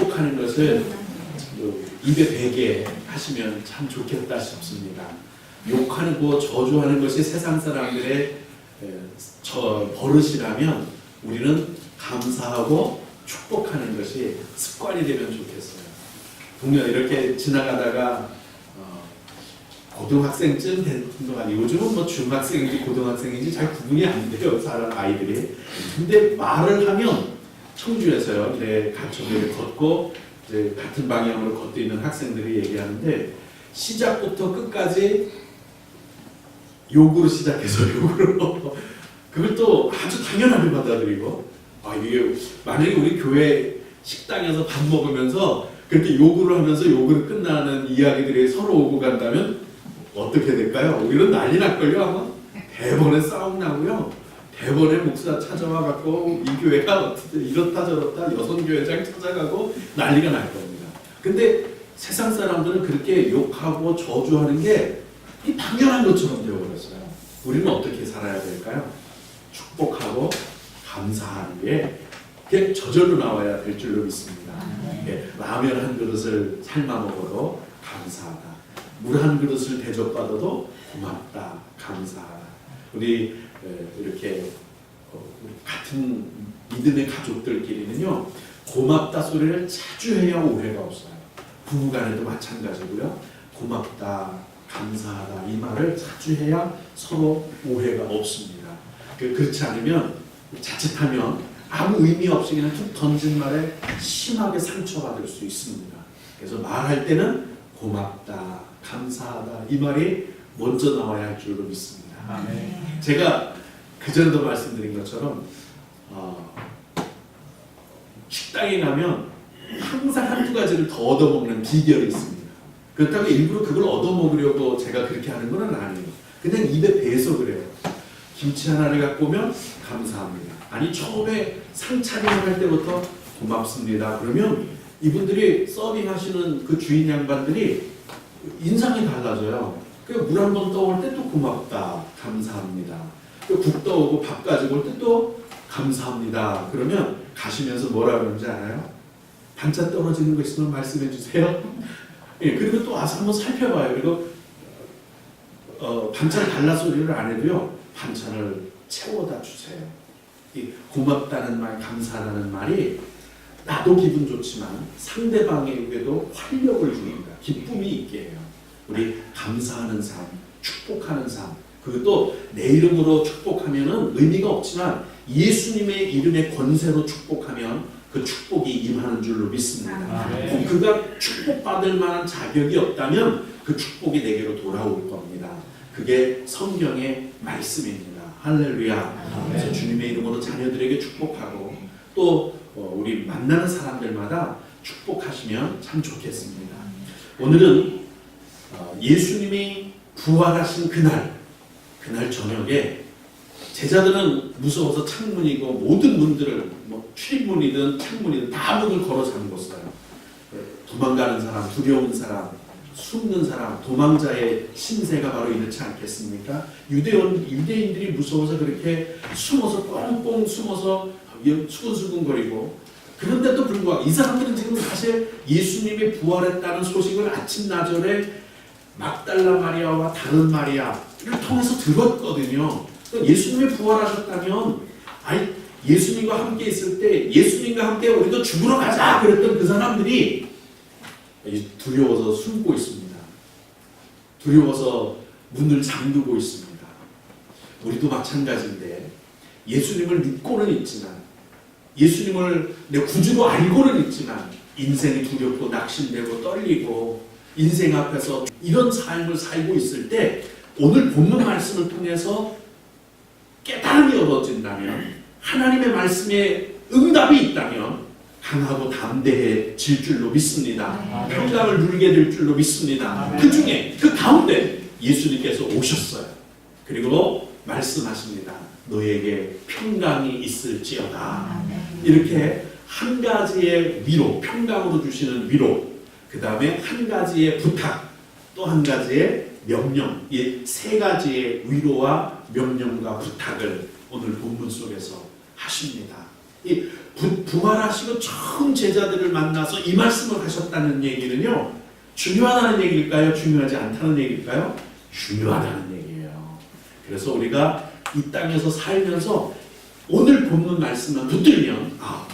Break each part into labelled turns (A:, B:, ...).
A: 축복하는 것을 그 입에 베개 하시면 참 좋겠다 싶습니다. 욕하고 저주하는 것이 세상 사람들의 저 버릇이라면 우리는 감사하고 축복하는 것이 습관이 되면 좋겠어요. 동료 이렇게 지나가다가 어, 고등학생쯤 된 동안 요즘은 뭐 중학생인지 고등학생인지 잘 구분이 안 돼요 사람 아이들이 근데 말을 하면 청주에서요. 내 가족을 걷고 이제 같은 방향으로 걷고 있는 학생들이 얘기하는데 시작부터 끝까지 욕으로 시작해서 욕으로 그걸 또 아주 당연하게 받아들이고 아 이게 만약에 우리 교회 식당에서 밥 먹으면서 그렇게 욕을 하면서 욕을 끝나는 이야기들이 서로 오고 간다면 어떻게 될까요? 이런 난리 날걸요 아마 대본에 싸움 나고요. 대번에 목사 찾아와 갖고 이 교회가 어떻게 이렇다 저렇다 여성 교회장 찾아가고 난리가 날 겁니다. 근데 세상 사람들은 그렇게 욕하고 저주하는 게 당연한 것처럼 되어버렸어요. 우리는 어떻게 살아야 될까요? 축복하고 감사하는 게 그게 저절로 나와야 될 줄로 믿습니다. 예, 라면 한 그릇을 삶아 먹어도 감사하다. 물 한 그릇을 대접받아도 고맙다. 감사하다. 우리 네, 이렇게 어, 같은 믿음의 가족들끼리는요 고맙다 소리를 자주 해야 오해가 없어요. 부부간에도 마찬가지고요. 고맙다, 감사하다 이 말을 자주 해야 서로 오해가 없습니다. 그, 그렇지 않으면 자칫하면 아무 의미 없이 그냥 툭 던진 말에 심하게 상처받을 수 있습니다. 그래서 말할 때는 고맙다, 감사하다 이 말이 먼저 나와야 할 줄로 믿습니다. 아, 네. 제가 그 전도 말씀드린 것처럼 어, 식당에 가면 항상 한두 가지를 더 얻어먹는 비결이 있습니다. 그렇다고 일부러 그걸 얻어먹으려고 제가 그렇게 하는 건 아니에요. 그냥 입에 배서 그래요. 김치 하나를 갖고 오면 감사합니다. 아니 처음에 상차림을 할 때부터 고맙습니다. 그러면 이분들이 서빙하시는 그 주인 양반들이 인상이 달라져요. 그 물한 번 떠올 때 또 고맙다, 감사합니다. 그 국 떠오고 밥 가지고 올 때 또 감사합니다. 그러면 가시면서 뭐라 그러는지 알아요? 반찬 떨어지는 거 있으면 말씀해 주세요. 예, 그리고 또 와서 한번 살펴봐요. 그리고 어, 반찬 달라 소리를 안 해도요. 반찬을 채워다 주세요. 이 고맙다는 말, 감사하다는 말이 나도 기분 좋지만 상대방에게도 활력을 주는 거 기쁨이 있게 해요. 우리 감사하는 삶, 축복하는 삶. 그것도 내 이름으로 축복하면 의미가 없지만 예수님의 이름의 권세로 축복하면 그 축복이 임하는 줄로 믿습니다. 아, 네. 그가 축복받을 만한 자격이 없다면 그 축복이 내게로 돌아올 겁니다. 그게 성경의 말씀입니다. 할렐루야. 아, 네. 그래서 주님의 이름으로 자녀들에게 축복하고 또 어, 우리 만나는 사람들마다 축복하시면 참 좋겠습니다. 오늘은 어, 예수님이 부활하신 그날, 그날 저녁에 제자들은 무서워서 창문이고 모든 문들을 뭐 출입문이든 창문이든 다 문을 걸어 잠궜어요. 도망가는 사람, 두려운 사람, 숨는 사람, 도망자의 신세가 바로 이렇지 않겠습니까? 유대원, 유대인들이 무서워서 그렇게 숨어서 꽁꽁 숨어서 수근수근거리고 그런데도 불구하고 이 사람들은 지금 사실 예수님이 부활했다는 소식을 아침 나절에 막달라 마리아와 다른 마리아를 통해서 들었거든요. 그러니까 예수님이 부활하셨다면 아니 예수님과 함께 있을 때 예수님과 함께 우리도 죽으러 가자 그랬던 그 사람들이 두려워서 숨고 있습니다. 두려워서 문을 잠그고 있습니다. 우리도 마찬가지인데 예수님을 믿고는 있지만 예수님을 내 구주로 알고는 있지만 인생이 두렵고 낙심되고 떨리고 인생 앞에서 이런 삶을 살고 있을 때 오늘 본문 말씀을 통해서 깨달음이 얻어진다면 하나님의 말씀에 응답이 있다면 강하고 담대해질 줄로 믿습니다. 네. 평강을 누리게 될 줄로 믿습니다. 네. 그 중에 그 가운데 예수님께서 오셨어요. 그리고 말씀하십니다. 너에게 평강이 있을지어다. 아, 네. 이렇게 한 가지의 위로, 평강으로 주시는 위로, 그 다음에 한 가지의 부탁, 또 한 가지의 명령, 이 세 가지의 위로와 명령과 부탁을 오늘 본문 속에서 하십니다. 이 부, 부활하시고 처음 제자들을 만나서 이 말씀을 하셨다는 얘기는요, 중요하다는 얘기일까요? 중요하지 않다는 얘기일까요? 중요하다는 얘기예요. 그래서 우리가 이 땅에서 살면서 오늘 본문 말씀만 붙들면, 아,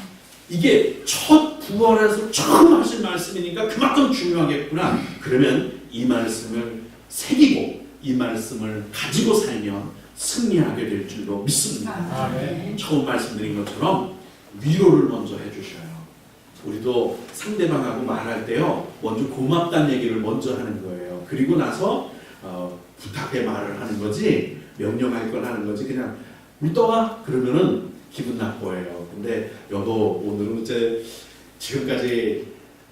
A: 이게 첫 부활해서 처음 하신 말씀이니까 그만큼 중요하겠구나. 그러면 이 말씀을 새기고 이 말씀을 가지고 살면 승리하게 될 줄로 믿습니다. 아, 네. 처음 말씀드린 것처럼 위로를 먼저 해주셔요. 우리도 상대방하고 말할 때요, 먼저 고맙다는 얘기를 먼저 하는 거예요. 그리고 나서 어, 부탁의 말을 하는 거지, 명령할 걸 하는 거지, 그냥 물떠와 그러면은 기분 나빠요. 근데 여보 오늘은 이제 지금까지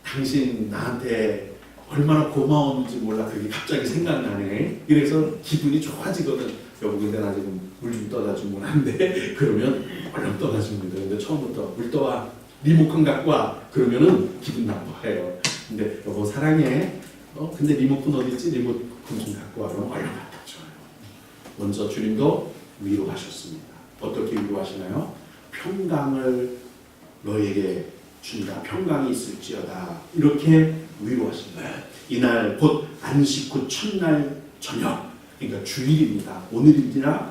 A: 당신 나한테 얼마나 고마웠는지 몰라 그게 갑자기 생각나네. 이래서 기분이 좋아지거든. 여보 근데 나 지금 물 좀 떠다 주면 안 돼? 그러면 얼른 떠다 줍니다. 근데 처음부터 물 떠와. 리모컨 갖고 와. 그러면은 기분 나빠해요. 근데 여보 사랑해. 어 근데 리모컨 어디 있지? 리모컨 좀 갖고 와. 그럼 얼른 갖다 줘요. 먼저 주님도 위로하셨습니다. 어떻게 위로하시나요? 평강을 너에게 주가 평강이 있을지어다 이렇게 위로하신 거요 네. 이날 곧 안식 후 첫날 저녁 그러니까 주일입니다. 오늘이라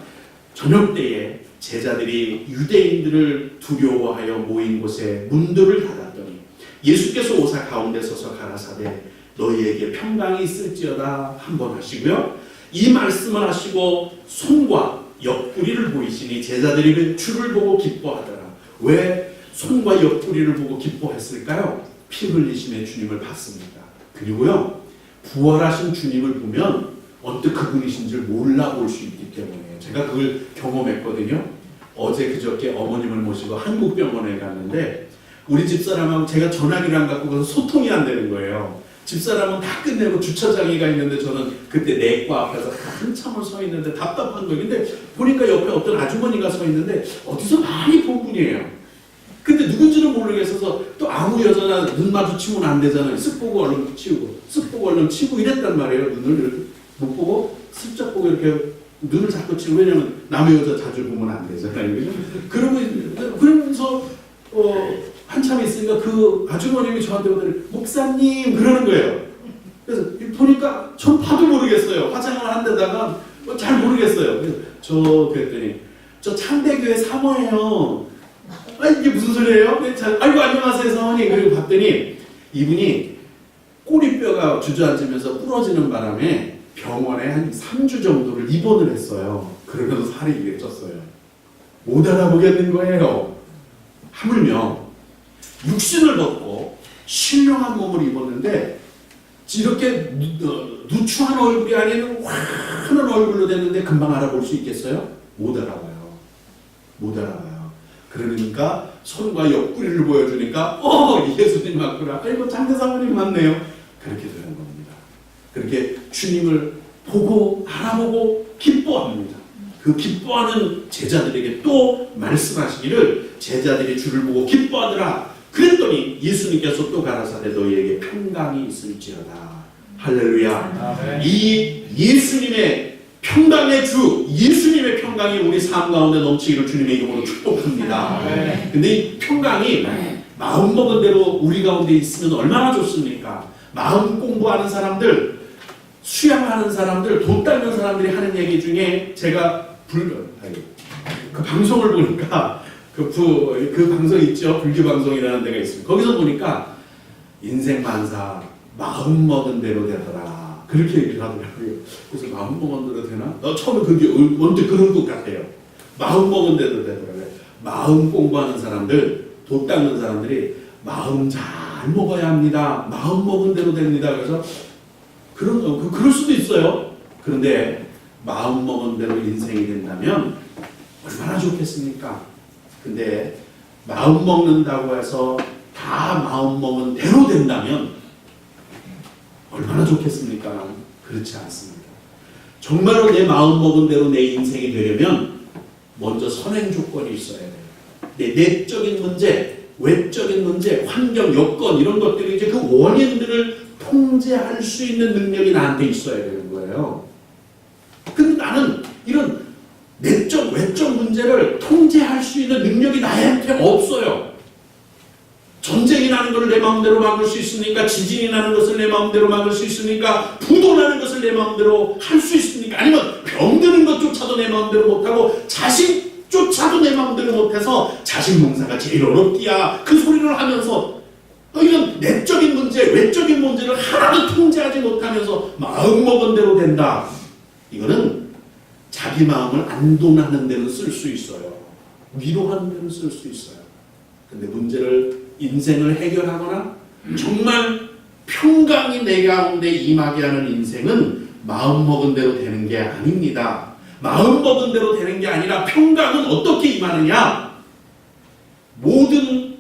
A: 저녁 때에 제자들이 유대인들을 두려워하여 모인 곳에 문들을 닫았더니 예수께서 오사 가운데 서서 가라사대 너희에게 평강이 있을지어다 한번 하시고요. 이 말씀을 하시고 손과 옆구리를 보이시니 제자들이 그 주를 보고 기뻐하더라. 왜 손과 옆구리를 보고 기뻐했을까요? 피 흘리심의 주님을 봤습니다. 그리고요, 부활하신 주님을 보면 언뜻 그분이신지를 몰라볼 수 있기 때문에 제가 그걸 경험했거든요. 어제 그저께 어머님을 모시고 한국병원에 갔는데 우리 집사람하고 제가 전화기랑 갖고 가서 소통이 안 되는 거예요. 집사람은 다 끝내고 주차장에가 있는데 저는 그때 내과 앞에서 한참을 서 있는데 답답한 거 근데 보니까 옆에 어떤 아주머니가 서 있는데 어디서 많이 본 분이에요. 근데 누군지는 모르겠어서 또 아무 여자나 눈 마주치면 안 되잖아요. 쓱 보고 얼른 치우고, 쓱 보고 얼른 치고 이랬단 말이에요. 눈을 못 보고, 슬쩍 보고 이렇게 눈을 자꾸 치고, 왜냐면 남의 여자 자주 보면 안 되잖아요. 그러고, 그러면서, 어, 한참 있으니까 그 아주머님이 저한테 오더니, 목사님! 그러는 거예요. 그래서 보니까 전 봐도 모르겠어요. 화장을 한 데다가 뭐 잘 모르겠어요. 그래서 저 그랬더니, 저 창대교회 사모예요. 이게 무슨 소리예요? 네, 아이고 안녕하세요 사원님 그리고 봤더니 이분이 꼬리뼈가 주저앉으면서 부러지는 바람에 병원에 한 3주 정도를 입원을 했어요. 그러면서 살이 이게 쪘어요. 못 알아보겠는 거예요. 하물며 육신을 덮고 신령한 몸을 입었는데 이렇게 누, 어, 추한 얼굴이 아닌 환한 얼굴로 됐는데 금방 알아볼 수 있겠어요? 못 알아봐요. 못 알아봐요. 그러니까 손과 옆구리를 보여주니까 어 예수님 맞구나 아이고 뭐 장대사모님 맞네요 그렇게 되는 겁니다 그렇게 주님을 보고 알아보고 기뻐합니다 그 기뻐하는 제자들에게 또 말씀하시기를 제자들이 주를 보고 기뻐하더라 그랬더니 예수님께서 또 가라사대 너희에게 평강이 있을지어다 할렐루야 아, 네. 이 예수님의 평강의 주 예수님의 평강이 우리 삶 가운데 넘치기를 주님의 이름으로 축복합니다. 아, 네. 네. 근데 이 평강이 네. 마음 먹은 대로 우리 가운데 있으면 얼마나 좋습니까? 마음 공부하는 사람들, 수양하는 사람들, 돈 닦는 사람들이 하는 얘기 중에 제가 불, 그 방송을 보니까 그, 부, 그 방송 있죠? 불교 방송이라는 데가 있습니다. 거기서 보니까 인생 만사 마음 먹은 대로 되더라. 그렇게 얘기를 하더라고요. 예. 그래서 마음 먹은 대로 되나? 나 처음에 그게 언제 그런 것 같아요. 마음 먹은 대로 되더라고요. 마음 공부하는 사람들, 돈 닦는 사람들이 마음 잘 먹어야 합니다. 마음 먹은 대로 됩니다. 그래서 그런 어, 그, 그럴 수도 있어요. 그런데 마음 먹은 대로 인생이 된다면 얼마나 좋겠습니까? 근데 마음 먹는다고 해서 다 마음 먹은 대로 된다면 얼마나 좋겠습니까? 그렇지 않습니다. 정말로 내 마음 먹은 대로 내 인생이 되려면 먼저 선행 조건이 있어야 돼요. 내 내적인 문제, 외적인 문제, 환경, 여건 이런 것들이 이제 그 원인들을 통제할 수 있는 능력이 나한테 있어야 되는 거예요. 근데 나는 이런 내적, 외적 문제를 통제할 수 있는 능력이 나한테 없어요. 전제 강도내 마음대로 막을 수 있으니까 지진이 나는 것을 내 마음대로 막을 수 있으니까 부도 나는 것을 내 마음대로 할 수 있으니까 아니면 병 드는 것조차도 내 마음대로 못하고 자식조차도 내 마음대로 못해서 자식 농사가 제일 어렵디야 그 소리를 하면서 이런 내적인 문제 외적인 문제를 하나도 통제하지 못하면서 마음먹은 대로 된다 이거는 자기 마음을 안돈하는 데는 쓸수 있어요 위로하는 데는 쓸수 있어요 근데 문제를 인생을 해결하거나 정말 평강이 내 가운데 임하게 하는 인생은 마음먹은 대로 되는 게 아닙니다. 마음먹은 대로 되는 게 아니라 평강은 어떻게 임하느냐? 모든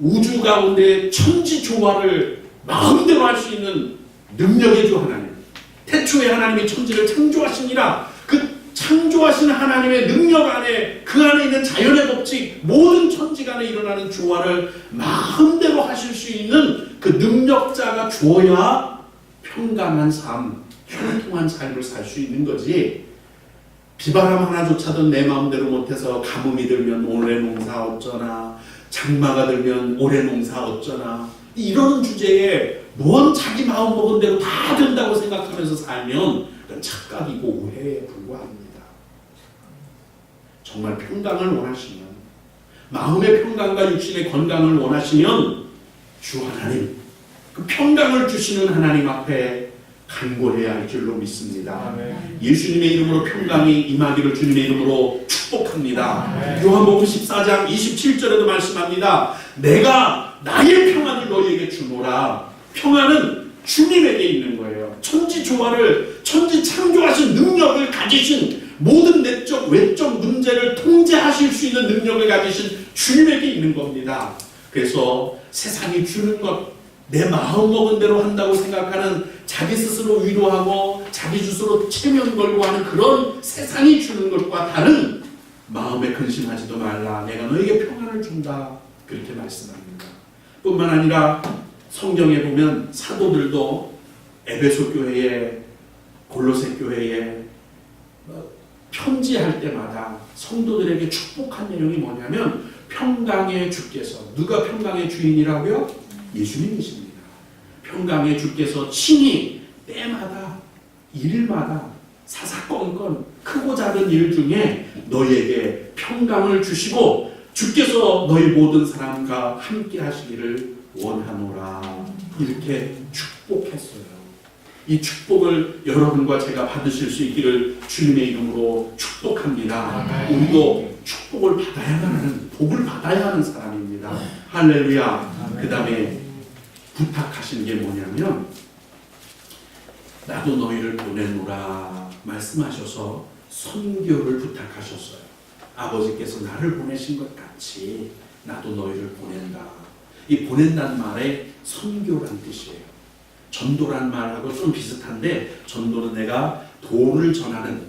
A: 우주 가운데 천지 조화를 마음대로 할 수 있는 능력의 주 하나님. 태초에 하나님이 천지를 창조하시니라 창조하신 하나님의 능력 안에 그 안에 있는 자연의 법칙 모든 천지 간에 일어나는 조화를 마음대로 하실 수 있는 그 능력자가 주어야 평강한 삶, 형통한 삶을 살 수 있는 거지. 비바람 하나조차도 내 마음대로 못해서 가뭄이 들면 올해 농사 어쩌나 장마가 들면 올해 농사 어쩌나 이런 주제에 뭔 자기 마음 먹은 대로 다 된다고 생각하면서 살면 착각이고 오해에 불과합니다. 정말 평강을 원하시면 마음의 평강과 육신의 건강을 원하시면 주 하나님 그 평강을 주시는 하나님 앞에 간구해야 할 줄로 믿습니다. 아멘. 예수님의 이름으로 평강이 임하기를 주님의 이름으로 축복합니다. 요한복음 14장 27절에도 말씀합니다. 내가 나의 평안을 너희에게 주노라. 평안은 주님에게 있는 거예요. 천지 조화를 천지 창조하신 능력을 가지신 모든 내적 외적 문제를 통제하실 수 있는 능력을 가지신 주님에게 있는 겁니다. 그래서 세상이 주는 것, 내 마음 먹은 대로 한다고 생각하는 자기 스스로 위로하고 자기 스스로 체면 걸고 하는 그런 세상이 주는 것과 다른 마음에 근심하지도 말라. 내가 너에게 평안을 준다. 그렇게 말씀합니다. 뿐만 아니라 성경에 보면 사도들도 에베소 교회에 골로새 교회에 편지할 때마다 성도들에게 축복한 내용이 뭐냐면 평강의 주께서 누가 평강의 주인이라고요? 예수님이십니다. 평강의 주께서 친히 때마다 일마다 사사건건 크고 작은 일 중에 너희에게 평강을 주시고 주께서 너희 모든 사람과 함께 하시기를 원하노라 이렇게 축복했어요. 이 축복을 여러분과 제가 받으실 수 있기를 주님의 이름으로 축복합니다. 네. 우리도 축복을 받아야 하는 복을 받아야 하는 사람입니다. 네. 할렐루야. 그 다음에 부탁하신 게 뭐냐면 나도 너희를 보내노라 말씀하셔서 선교를 부탁하셨어요. 아버지께서 나를 보내신 것 같이 나도 너희를 보낸다. 이 보낸다는 말에 선교란 뜻이에요. 전도란 말하고 좀 비슷한데 전도는 내가 돈을 전하는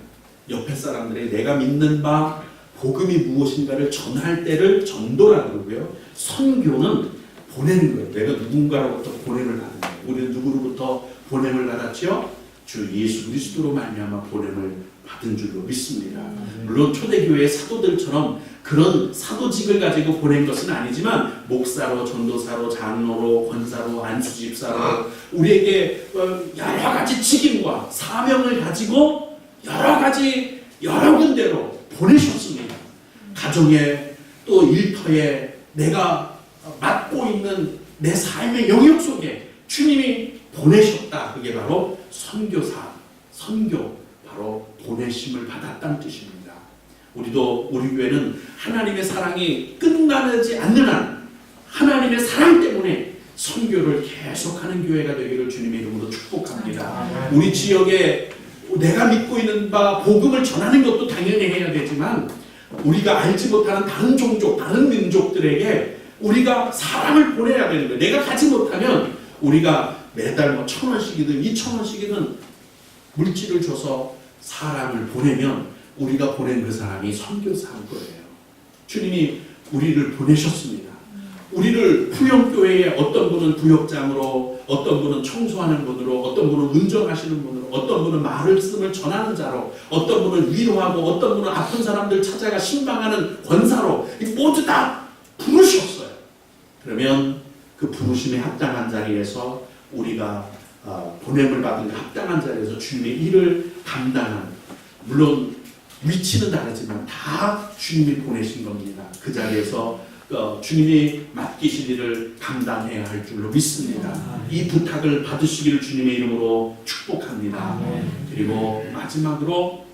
A: 옆에 사람들의 내가 믿는 바 복음이 무엇인가를 전할 때를 전도라고 그러고요. 선교는 보내는 거예요. 내가 누군가로부터 보냄을 받는 거예요. 우리는 누구로부터 보냄을 받았지주 예수 그리스도로 말미암아 보냄을 받은 줄로 믿습니다. 물론 초대교회 사도들처럼 그런 사도직을 가지고 보낸 것은 아니지만 목사로, 전도사로, 장로로, 권사로, 안수집사로 아. 우리에게 어, 여러 가지 책임과 사명을 가지고 여러 가지 여러 군데로 보내셨습니다. 가정에 또 일터에 내가 맡고 있는 내 삶의 영역 속에 주님이 보내셨다. 그게 바로 선교사, 선교 바로 보내심을 받았다는 뜻입니다. 우리도 우리 교회는 하나님의 사랑이 끝나지 않는 한 하나님의 사랑 때문에 선교를 계속하는 교회가 되기를 주님의 이름으로 축복합니다. 우리 지역에 내가 믿고 있는 바 복음을 전하는 것도 당연히 해야 되지만 우리가 알지 못하는 다른 종족, 다른 민족들에게 우리가 사랑을 보내야 되는 거예요. 내가 가지 못하면 우리가 매달 뭐천 원씩이든 이천 원씩이든 물질을 줘서 사람을 보내면 우리가 보낸 그 사람이 선교사인 거예요. 주님이 우리를 보내셨습니다. 우리를 부영교회에 어떤 분은 부역장으로, 어떤 분은 청소하는 분으로, 어떤 분은 운전하시는 분으로, 어떤 분은 말씀을 전하는 자로, 어떤 분은 위로하고, 어떤 분은 아픈 사람들 찾아가 신방하는 권사로, 모두 다 부르셨어요. 그러면 그 부르심에 합당한 자리에서 우리가 어, 보냄을 받은 합당한 자리에서 주님의 일을 감당한 물론 위치는 다르지만 다 주님이 보내신 겁니다. 그 자리에서 어, 주님이 맡기신 일을 감당해야 할 줄로 믿습니다. 아, 네. 이 부탁을 받으시기를 주님의 이름으로 축복합니다. 아, 네. 그리고 마지막으로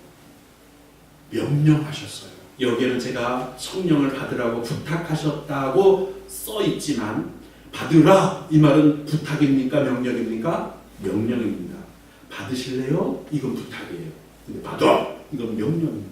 A: 명령하셨어요. 여기는 제가 성령을 받으라고 부탁하셨다고 써 있지만 받으라 이 말은 부탁입니까 명령입니까? 명령입니다. 받으실래요? 이건 부탁이에요. 근데 받아! 이건 명령입니다.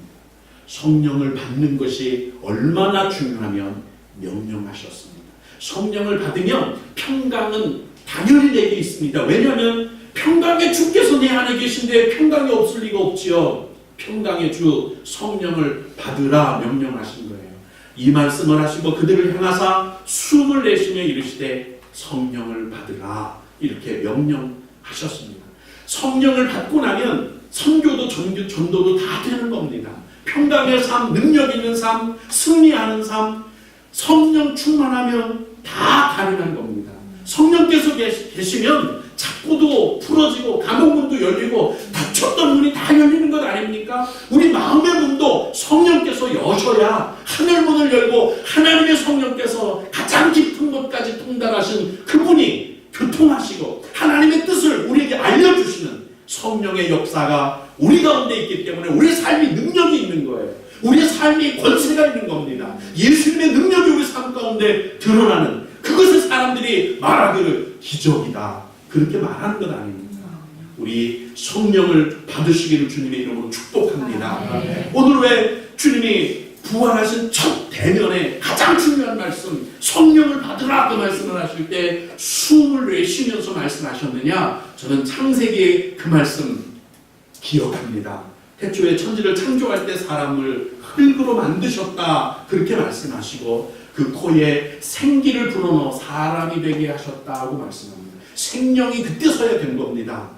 A: 성령을 받는 것이 얼마나 중요하면 명령하셨습니다. 성령을 받으면 평강은 당연히 내게 있습니다. 왜냐하면 평강의 주께서 내 안에 계신데 평강이 없을 리가 없지요. 평강의 주 성령을 받으라 명령하신 거예요. 이 말씀을 하시고 그들을 향하사 숨을 내쉬며 이르시되 성령을 받으라 이렇게 명령 하셨습니다. 성령을 받고 나면 선교도 전교, 전도도 다 되는 겁니다. 평강의 삶, 능력 있는 삶, 승리하는 삶, 성령 충만하면 다 가능한 겁니다. 성령께서 계시면 자꾸도 풀어지고 감옥문도 열리고 닫혔던 문이 다 열리는 것 아닙니까? 우리 마음의 문도 성령께서 여셔야 하늘문을 열고 하나님의 성령께서 가장 깊은 곳까지 통달하신 그분이 교통하시고 하나님의 뜻을 우리에게 알려주시는 성령의 역사가 우리 가운데 있기 때문에 우리 의 삶이 능력이 있는 거예요. 우리의 삶이 권세가 있는 겁니다. 예수님의 능력이 우리 삶 가운데 드러나는 그것을 사람들이 말하기를 기적이다. 그렇게 말하는 것 아닙니다. 우리 성령을 받으시기를 주님의 이름으로 축복합니다. 아, 네. 오늘 왜 주님이 부활하신 첫 대면에 예수님서 말씀하셨느냐? 저는 창세기의 그 말씀 기억합니다. 태초에 천지를 창조할 때 사람을 흙으로 만드셨다. 그렇게 말씀하시고 그 코에 생기를 불어넣어 사람이 되게 하셨다고 말씀합니다. 생명이 그때서야 된 겁니다.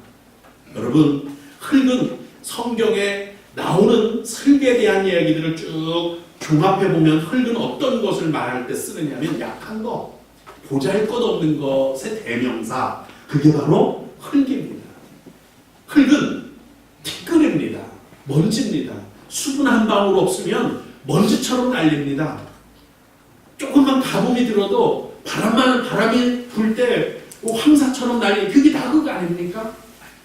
A: 여러분, 흙은 성경에 나오는 흙에 대한 이야기들을 쭉 종합해 보면 흙은 어떤 것을 말할 때 쓰느냐면 약한 거, 보잘 것 없는 것의 대명사. 그게 바로 흙입니다. 흙은 티끌입니다. 먼지입니다. 수분 한 방울 없으면 먼지처럼 날립니다. 조금만 가뭄이 들어도 바람만, 바람이 불때 그 황사처럼 날리 그게 다 흙 아닙니까?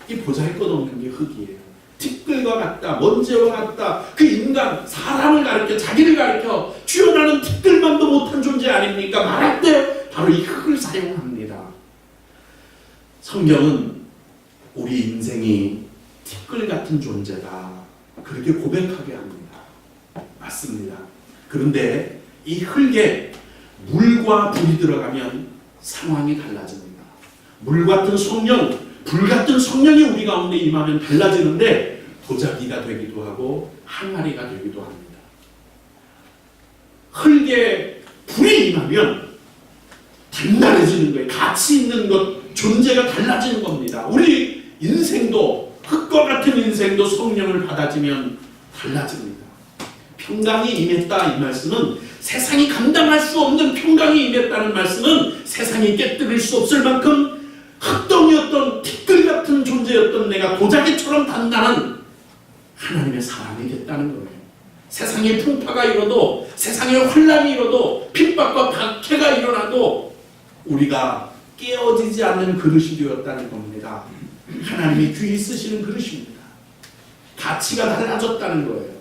A: 이 보잘 것 없는 게 흙이에요. 티끌과 같다, 먼지와 같다. 그 인간, 사람을 가르켜, 자기를 가르켜, 주연하는 티끌만도 못한 존재 아닙니까? 말할 때 바로 이 흙을 사용합니다. 성경은 우리 인생이 티끌 같은 존재다. 그렇게 고백하게 합니다. 맞습니다. 그런데 이 흙에 물과 불이 들어가면 상황이 달라집니다. 물 같은 성령, 불 같은 성령이 우리 가운데 임하면 달라지는데 도자기가 되기도 하고 항아리가 되기도 합니다. 흙에 불이 임하면 단단해지는 거예요. 가치 있는 것, 존재가 달라지는 겁니다. 우리 인생도 흙과 같은 인생도 성령을 받아지면 달라집니다. 평강이 임했다 이 말씀은 세상이 감당할 수 없는 평강이 임했다는 말씀은 세상이 깨뜨릴 수 없을 만큼 흙덩이였던 티끌 같은 존재였던 내가 도자기처럼 단단한 하나님의 사람이 됐다는 거예요. 세상의 풍파가 일어도 세상의 혼란이 일어도 핍박과 박해가 일어나도 우리가 깨어지지 않는 그릇이 되었다는 겁니다. 하나님이 귀히 쓰시는 그릇입니다. 가치가 달라졌다는 거예요.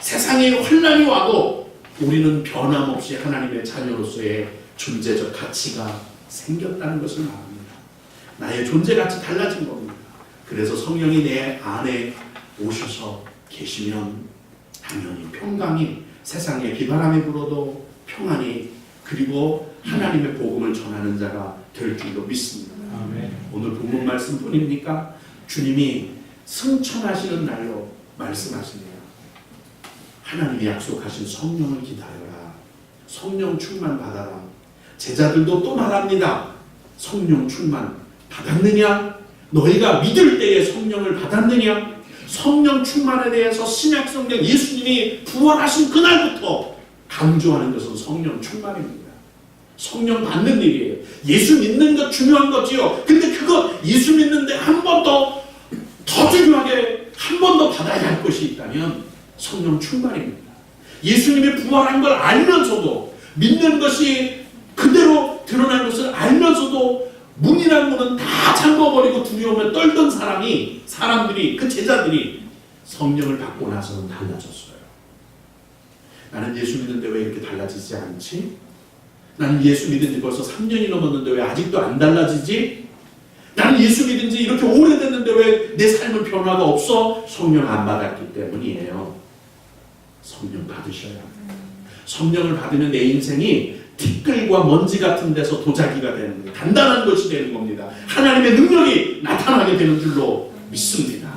A: 세상에 환란이 와도 우리는 변함없이 하나님의 자녀로서의 존재적 가치가 생겼다는 것을 말합니다. 나의 존재 가치 달라진 겁니다. 그래서 성령이 내 안에 오셔서 계시면 당연히 평강이 세상에 비바람이 불어도
B: 평안이
A: 그리고 하나님의 복음을 전하는 자가 될 줄로 믿습니다. 아멘. 오늘 본문 말씀뿐입니까? 주님이 승천하시는 날로 말씀하시네요. 하나님이 약속하신 성령을 기다려라. 성령 충만 받아라. 제자들도 또 말합니다. 성령 충만 받았느냐? 너희가 믿을 때에 성령을 받았느냐? 성령 충만에 대해서 신약성경 예수님이 부활하신 그날부터 강조하는 것은 성령 충만입니다. 성령 받는 일이에요. 예수 믿는 것 중요한 거지요. 근데 그거 예수 믿는데 한 번 더 더 중요하게 한 번 더 받아야 할 것이 있다면 성령 충만입니다. 예수님이 부활한 걸 알면서도 믿는 것이 그대로 드러난 것을 알면서도 문이란 문은 다 잠궈버리고 두려움에 떨던 사람이 사람들이 그 제자들이 성령을 받고 나서는 달라졌어요. 나는 예수 믿는데 왜 이렇게 달라지지 않지? 난 예수 믿은 지 벌써 3년이 넘었는데 왜 아직도 안 달라지지? 난 예수 믿은 지 이렇게 오래됐는데 왜 내 삶은 변화가 없어? 성령 안 받았기 때문이에요. 성령 받으셔야 합니 성령을 받으면 내 인생이 티끌과 먼지 같은 데서 도자기가 되는 거예요. 단단한 것이 되는 겁니다. 하나님의 능력이 나타나게 되는 줄로 믿습니다.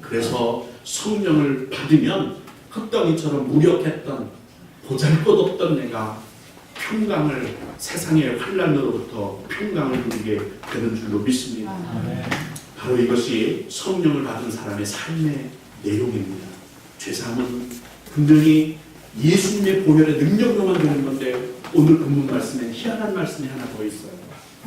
A: 그래서 성령을 받으면 흙덩이처럼 무력했던 보잘것없던 내가 평강을 세상의 환란으로부터 평강을 누리게 되는 줄로 믿습니다. 아, 네. 바로 이것이 성령을 받은 사람의 삶의 내용입니다. 죄사함은 분명히 예수님의 보혈의 능력으로만 되는 건데 오늘 본문 말씀에 희한한 말씀이 하나 더 있어요.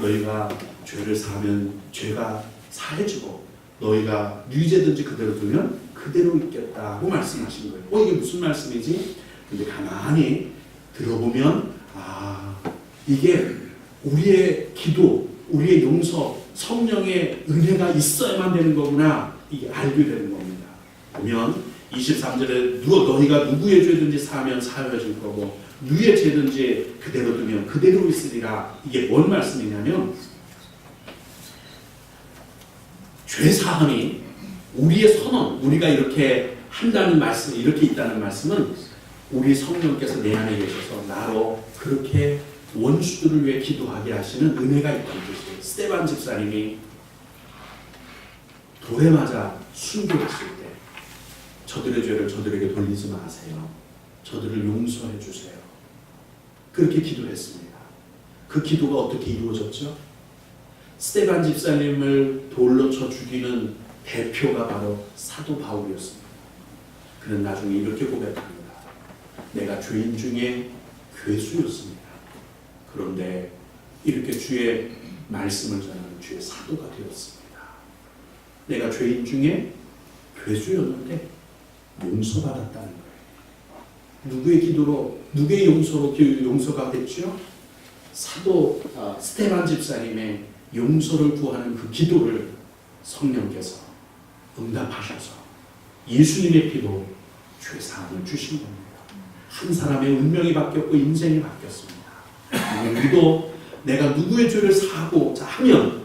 A: 너희가 죄를 사면 죄가 사해지고 너희가 유죄든지 그대로 두면 그대로 있겠다고 말씀하신 거예요. 어 이게 무슨 말씀이지? 근데 가만히 들어보면 아, 이게 우리의 기도, 우리의 용서, 성령의 은혜가 있어야만 되는 거구나. 이게 알게 되는 겁니다. 보면 23절에 누 너희가 누구의 죄든지 사면 사여질 거고 누의 죄든지 그대로 두면 그대로 있으리라. 이게 뭔 말씀이냐면 죄 사함이 우리의 선언, 우리가 이렇게 한다는 말씀, 이렇게 있다는 말씀은 우리 성령께서 내 안에 계셔서 나로 그렇게 원수들을 위해 기도하게 하시는 은혜가 있다는 뜻이에요. 스테반 집사님이 돌에 맞아 순교했을 때 저들의 죄를 저들에게 돌리지 마세요. 저들을 용서해 주세요. 그렇게 기도했습니다. 그 기도가 어떻게 이루어졌죠? 스테반 집사님을 돌로 쳐 죽이는 대표가 바로 사도 바울이었습니다. 그는 나중에 이렇게 고백합니다. 내가 죄인 중에 괴수였습니다. 그런데 이렇게 주의 말씀을 전하는 주의 사도가 되었습니다. 내가 죄인 중에 괴수였는데 용서받았다는 거예요. 누구의 기도로, 누구의 용서로 용서가 됐죠? 사도 아, 스테반 집사님의 용서를 구하는 그 기도를 성령께서 응답하셔서 예수님의 피로 죄사함을 주신 겁니다. 한 사람의 운명이 바뀌었고 인생이 바뀌었습니다. 우리도 내가 누구의 죄를 사고자 하면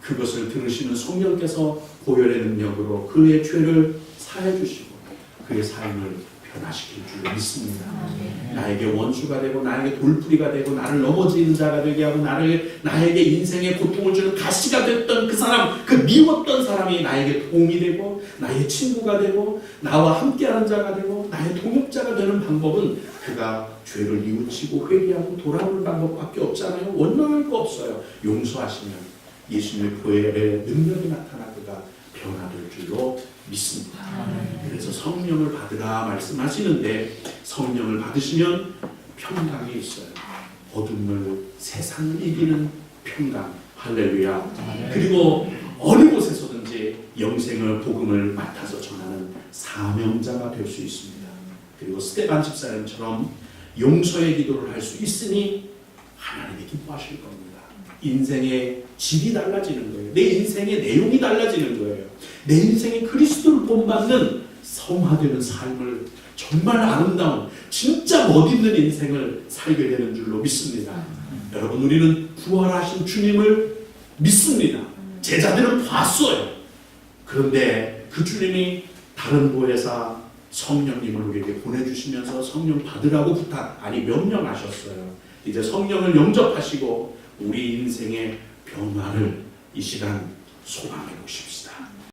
A: 그것을 들으시는 성령께서 고열의 능력으로 그의 죄를 사해 주시고 그의 삶을 변화시킬 줄 믿습니다. 아, 네. 나에게 원수가 되고 나에게 돌풀이가 되고 나를 넘어지는 자가 되게 하고 나를 나에게 인생의 고통을 주는 가시가 됐던 그 사람 그 미웠던 사람이 나에게 도움이 되고 나의 친구가 되고 나와 함께하는 자가 되고 나의 동역자가 되는 방법은 그가 죄를 이우치고 회개하고 돌아오는 방법밖에 없잖아요. 원망할 거 없어요. 용서하시면 예수님의 보혈의 능력이 나타나 그가 변화될 줄로 믿습니다. 그래서 성령을 받으라 말씀하시는데 성령을 받으시면 평강이 있어요. 어둠을 세상을 이기는 평강. 할렐루야. 네. 그리고 어느 곳에서 영생을 복음을 맡아서 전하는 사명자가 될 수 있습니다. 그리고 스테반 집사님처럼 용서의 기도를 할 수 있으니 하나님이 기뻐하실 겁니다. 인생의 질이 달라지는 거예요. 내 인생의 내용이 달라지는 거예요. 내 인생이 그리스도를 본받는 성화되는 삶을 정말 아름다운 진짜 멋있는 인생을 살게 되는 줄로 믿습니다. 여러분 우리는 부활하신 주님을 믿습니다. 제자들은 봤어요. 그런데 그 주님이 다른 보혜사 성령님을 우리에게 보내주시면서 성령 받으라고 부탁, 아니 명령하셨어요. 이제 성령을 영접하시고 우리 인생의 변화를 이 시간 소망해 보십시오.